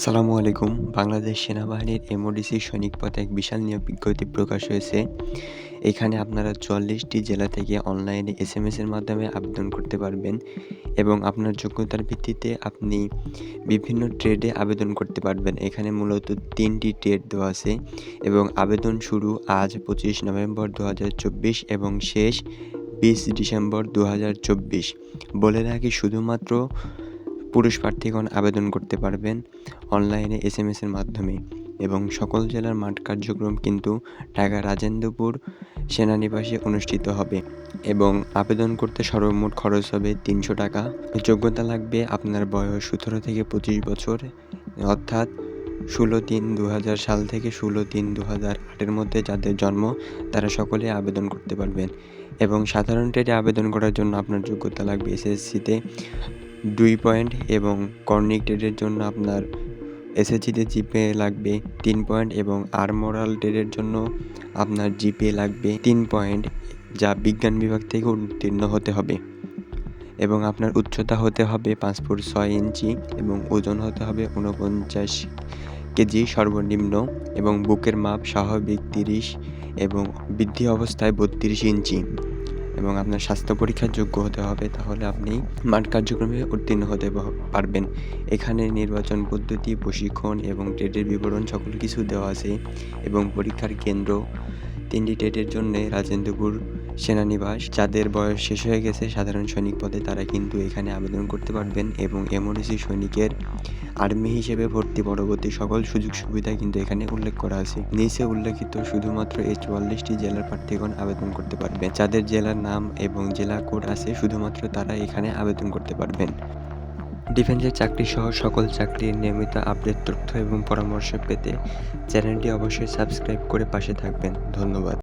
সালামু আলাইকুম। বাংলাদেশ সেনাবাহিনীর এমওডিসি সৈনিক পথে এক বিশাল নিয়োগ বিজ্ঞপ্তি প্রকাশ হয়েছে। এখানে আপনারা চুয়াল্লিশটি জেলা থেকে অনলাইনে এস এম এর মাধ্যমে আবেদন করতে পারবেন এবং আপনার যোগ্যতার ভিত্তিতে আপনি বিভিন্ন ট্রেডে আবেদন করতে পারবেন। এখানে মূলত তিনটি ট্রেড দেওয়া আছে এবং আবেদন শুরু আজ পঁচিশ নভেম্বর দু হাজার চব্বিশ এবং শেষ বিশ ডিসেম্বর দু হাজার চব্বিশ। বলে রাখি, শুধুমাত্র পুরুষ প্রার্থীগণ আবেদন করতে পারবেন অনলাইনে এস এম এসের মাধ্যমে এবং সকল জেলার মাঠ কার্যক্রম কিন্তু ঢাকা রাজেন্দ্রপুর সেনানিবাসে অনুষ্ঠিত হবে এবং আবেদন করতে সর্বমোট খরচ হবে তিনশো টাকা। যোগ্যতা লাগবে আপনার বয়স সতেরো থেকে পঁচিশ বছর, অর্থাৎ ষোলো তিন দু সাল থেকে ষোলো তিন দু আটের মধ্যে যাদের জন্ম তারা সকলে আবেদন করতে পারবেন এবং সাধারণ ট্রেডে আবেদন করার জন্য আপনার যোগ্যতা লাগবে এসএসসিতে। দুই পয়েন্ট এবং কর্নিক ট্রেডের জন্য আপনার এসএসসিতে জিপে লাগবে তিন পয়েন্ট এবং আরমোরাল ট্রেডের জন্য আপনার জিপে লাগবে তিন পয়েন্ট, যা বিজ্ঞান বিভাগ থেকে উত্তীর্ণ হতে হবে। এবং আপনার উচ্চতা হতে হবে পাঁচ ফুট ছয় ইঞ্চি এবং ওজন হতে হবে উনপঞ্চাশ কেজি সর্বনিম্ন এবং বুকের মাপ স্বাভাবিক তিরিশ এবং বৃদ্ধি অবস্থায় বত্রিশ ইঞ্চি। এবং আপনার স্বাস্থ্য পরীক্ষার যোগ্য হতে হবে, তাহলে আপনি মাঠ কার্যক্রমে উত্তীর্ণ হতে পারবেন। এখানে নির্বাচন পদ্ধতি, প্রশিক্ষণ এবং ট্রেডের বিবরণ সকল কিছু দেওয়া আছে এবং পরীক্ষার কেন্দ্র। তিনটি ট্রেডের জন্য রাজেন্দ্রপুর সেনানিবাস, যাদের বয়স শেষ হয়ে গেছে, সাধারণ সৈনিক পদে তারা কিন্তু এখানে আবেদন করতে পারবেন এবং এমওডিসি সৈনিকের আর্মি হিসেবে ভর্তি পরবর্তী সকল সুযোগ সুবিধা কিন্তু এখানে উল্লেখ করা আছে। নিচে উল্লেখিত শুধুমাত্র এই চুয়াল্লিশটি জেলার প্রার্থীগণ আবেদন করতে পারবেন। যাদের জেলার নাম এবং জেলা কোড আছে, শুধুমাত্র তারা এখানে আবেদন করতে পারবেন। ডিফেন্সের চাকরি সহ সকল চাকরির নিয়মিত আপডেট, তথ্য এবং পরামর্শ পেতে চ্যানেলটি অবশ্যই সাবস্ক্রাইব করে পাশে থাকবেন। ধন্যবাদ।